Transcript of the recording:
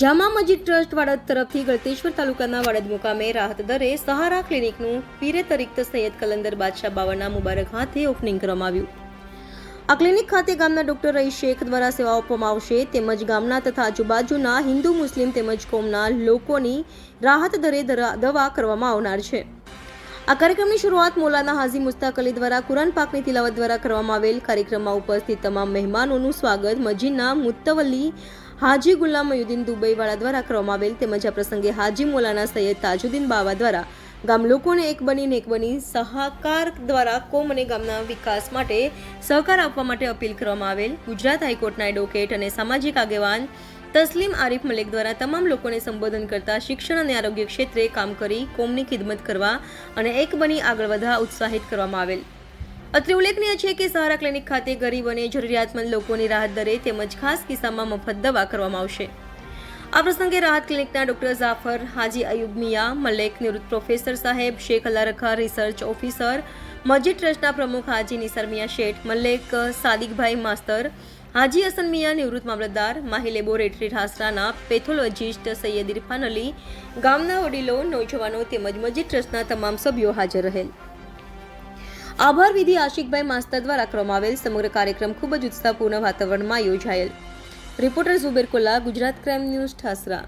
Jama Masjid trust વાડદ તરફથી ગળતેશ્વર તાલુકાના વાડદ મુકામે રાહત દરે સહારા ક્લિનિકનું પીરે તરીક્ત સૈયદ કલંદર બાદશાહ બાવરના મુબારક હાથે ઓપનિંગ કરવામાં આવ્યું. આ ક્લિનિક ખાતે ગામના ડોક્ટર રઈ શેખ દ્વારા સેવા આપવામાં આવશે તેમજ ગામના તથા આજુબાજુના હિન્દુ મુસ્લિમ તેમજ કોમના લોકોની રાહત દરે દવા કરવામાં આવનાર છે. આ કાર્યક્રમની શરૂઆત મોલાના હાજી મુસ્તાક અલી દ્વારા કુરાન પાકની તિલાવત દ્વારા કરવામાં આવેલ કાર્યક્રમમાં ઉપસ્થિત તમામ મહેમાનોનું સ્વાગત. મજીના મુત્તવલી હાજી ગુલામ મયુદ્દીન દુબઈવાળા દ્વારા કરવામાં આવેલ તેમજ આ પ્રસંગે હાજી મૌલાના સૈયદ તાજુદ્દીન બાવા દ્વારા ગામ લોકોને એક બનીને એક બની સહકાર દ્વારા કોમ અને ગામના વિકાસ માટે સહકાર આપવા માટે અપીલ કરવામાં આવેલ. ગુજરાત હાઈકોર્ટના એડવોકેટ અને સામાજિક આગેવાન તસ્લીમ આરિફ મલિક દ્વારા તમામ લોકોને સંબોધન કરતા શિક્ષણ અને આરોગ્ય ક્ષેત્રે કામ કરી કોમની ખિદમત કરવા અને એક બની આગળ વધવા ઉત્સાહિત કરવામાં આવેલ. અત્રે ઉલ્લેખનીય છે કે સહારા ક્લિનિક ખાતે ગરીબ અને જરૂરિયાતમંદ લોકોની રાહત દરે તેમજ ખાસ કિસ્સામાં મફત દવા કરવામાં આવશે. આ પ્રસંગે રાહત ક્લિનિકના ડોક્ટર જાફર હાજી અયુબ મિયા, મલેક નિવૃત્ત પ્રોફેસર સાહેબ શેખ અલ્લારખા રિસર્ચ ઓફિસર, મસ્જિદ ટ્રસ્ટના પ્રમુખ હાજી નિસરમિયા શેઠ, મલેક સાદિકભાઈ માસ્તર હાજી હસન મિયા નિવૃત્ત મામલતદાર માહી લેબોરેટરી ઠાસરાના પેથોલોજીસ્ટ સૈયદ ઇરફાન અલી ગામના વડીલો, નોજવાનો તેમજ મસ્જિદ ટ્રસ્ટના તમામ સભ્યો હાજર રહેલ. આભાર વિધિ આશિકભાઈ માસ્તર દ્વારા કરવામાં આવેલ સમગ્ર કાર્યક્રમ ખૂબ જ ઉત્સાહપૂર્ણ વાતાવરણમાં યોજાયેલ. Reporter Zuber Kola Gujarat crime news Thasra